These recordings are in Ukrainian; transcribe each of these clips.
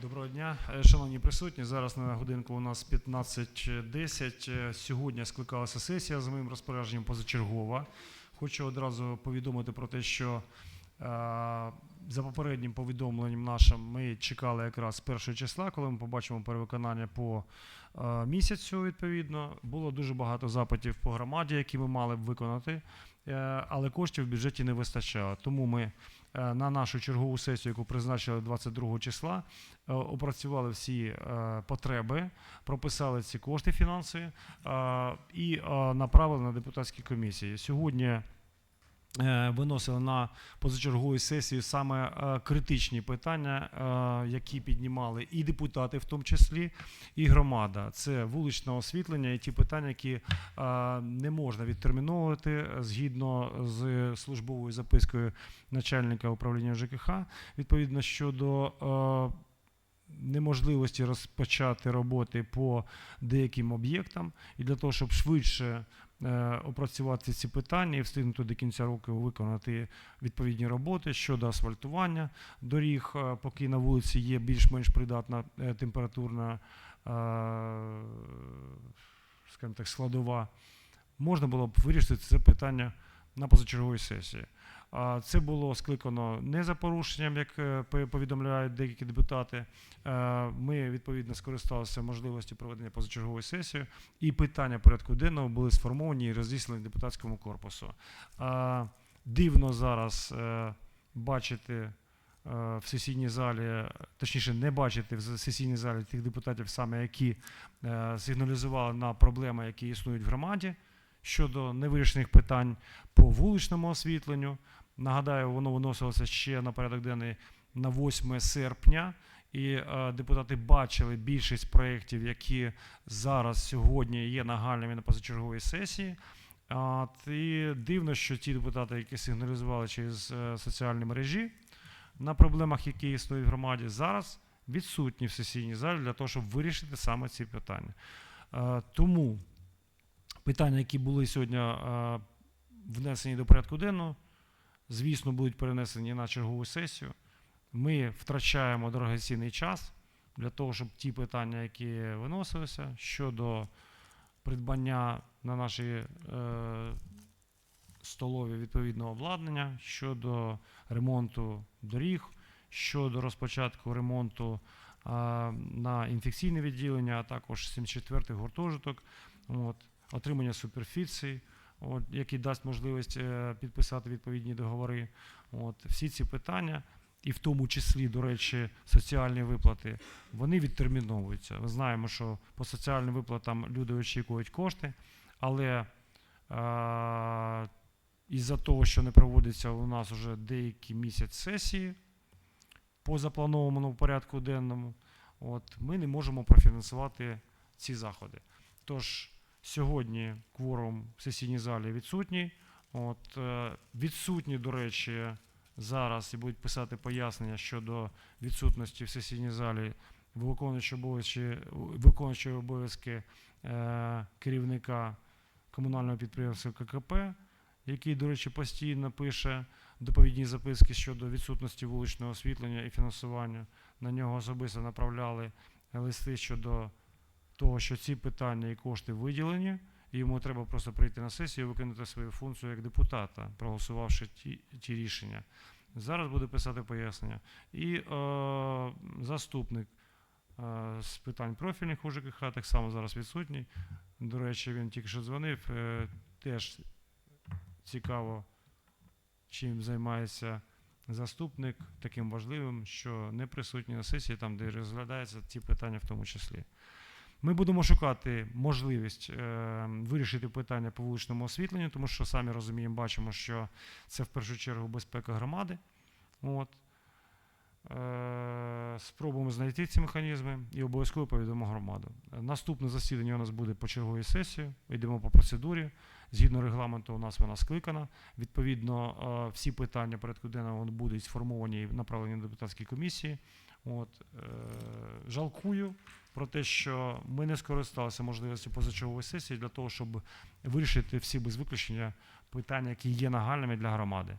Доброго дня, Е, шановні присутні. Зараз на годинку у нас 15.10. Е, Сьогодні скликалася сесія з моїм розпорядженням позачергова. Хочу одразу повідомити про те, що за попереднім повідомленням нашим ми чекали якраз першого числа, коли ми побачимо перевиконання по е, місяцю. Відповідно, було дуже багато запитів по громаді, які ми мали б виконати, е, але коштів в бюджеті не вистачало. Тому ми е, на нашу чергову сесію, яку призначили 22 числа, е, опрацювали всі е, потреби, прописали ці кошти фінансові е, і е, направили на депутатські комісії. Сьогодні е, виносили на позачергову сесію саме е, критичні питання, е, які піднімали і депутати, в тому числі, і громада. Це вуличне освітлення і ті питання, які е, не можна відтерміновувати е, згідно з службовою запискою начальника управління ЖКХ, відповідно щодо. е, Неможливості розпочати роботи по деяким об'єктам, і для того, щоб швидше е, опрацювати ці питання і встигнути до кінця року виконати відповідні роботи щодо асфальтування доріг, е, поки на вулиці є більш-менш придатна е, температурна, е, скажімо так, складова, можна було б вирішити це питання на позачерговій сесії. Це було скликано не за порушенням, як е, повідомляють деякі депутати. Е, Ми відповідно скористалися можливістю проведення позачергової сесії, і питання порядку денного були сформовані і розіслані депутатському корпусу. Дивно зараз е, бачити в сесійній залі, точніше, не бачити в сесійній залі тих депутатів, саме які сигналізували на проблеми, які існують в громаді щодо невирішених питань по вуличному освітленню. Нагадаю, воно виносилося ще на порядок денний на 8 серпня. І е, депутати бачили більшість проєктів, які зараз сьогодні є нагальними на позачерговій сесії. А, і дивно, що ті депутати, які сигналізували через е, соціальні мережі на проблемах, які існують в громаді, зараз відсутні в сесійній залі для того, щоб вирішити саме ці питання. Е, тому питання, які були сьогодні внесені до порядку денного, звісно, будуть перенесені на чергову сесію. Ми втрачаємо дорогоцінний час для того, щоб ті питання, які виносилися щодо придбання на наші е, столові відповідного обладнання, щодо ремонту доріг, щодо розпочатку ремонту е, на інфекційне відділення, а також 74-й гуртожиток, от, отримання суперфіцій, от, який дасть можливість е, підписати відповідні договори. От, всі ці питання, і в тому числі, до речі, соціальні виплати, вони відтерміновуються. Ми знаємо, що по соціальним виплатам люди очікують кошти, але е, із-за того, що не проводиться у нас вже деякий місяць сесії по запланованому порядку денному, от, ми не можемо профінансувати ці заходи. Тож сьогодні кворум в сесійній залі відсутній. От, е, відсутні, до речі, зараз і будуть писати пояснення щодо відсутності в сесійній залі виконуючого обов'язки е, керівника комунального підприємства ККП, який, до речі, постійно пише доповідні записки щодо відсутності вуличного освітлення і фінансування. На нього особисто направляли листи щодо того, що ці питання і кошти виділені, і йому треба просто прийти на сесію і виконати свою функцію як депутата, проголосувавши ті, ті рішення. Зараз буде писати пояснення. І е, заступник е, з питань профільних у ЖКХ так само зараз відсутній. До речі, він тільки що дзвонив. Е, теж цікаво, чим займається заступник таким важливим, що не присутній на сесії, там, де розглядаються ці питання в тому числі. Ми будемо шукати можливість е, вирішити питання по вуличному освітленню, тому що самі розуміємо, бачимо, що це в першу чергу безпека громади. От. Е, спробуємо знайти ці механізми і обов'язково повідомимо громаду. Наступне засідання у нас буде по черговій сесії. Йдемо по процедурі. Згідно регламенту, у нас вона скликана. Відповідно, е, всі питання порядку денного будуть сформовані і направлені до депутатської комісії. От, е, жалкую про те, що ми не скористалися можливістю позачергової сесії для того, щоб вирішити всі без виключення питання, які є нагальними для громади.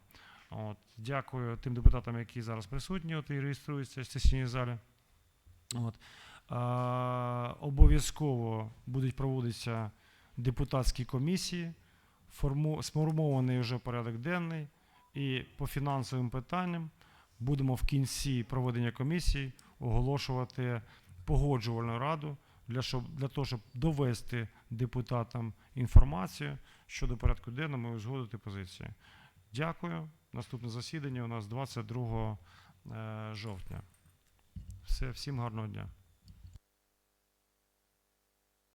От, дякую тим депутатам, які зараз присутні от, і реєструються в сесійній залі. От. А, обов'язково будуть проводитися депутатські комісії, сформований вже порядок денний, і по фінансовим питанням будемо в кінці проведення комісії оголошувати погоджувальну раду для, щоб, для того, щоб довести депутатам інформацію щодо порядку денного і узгодити позиції. Дякую. Наступне засідання у нас 22 е, жовтня. Все, всім гарного дня.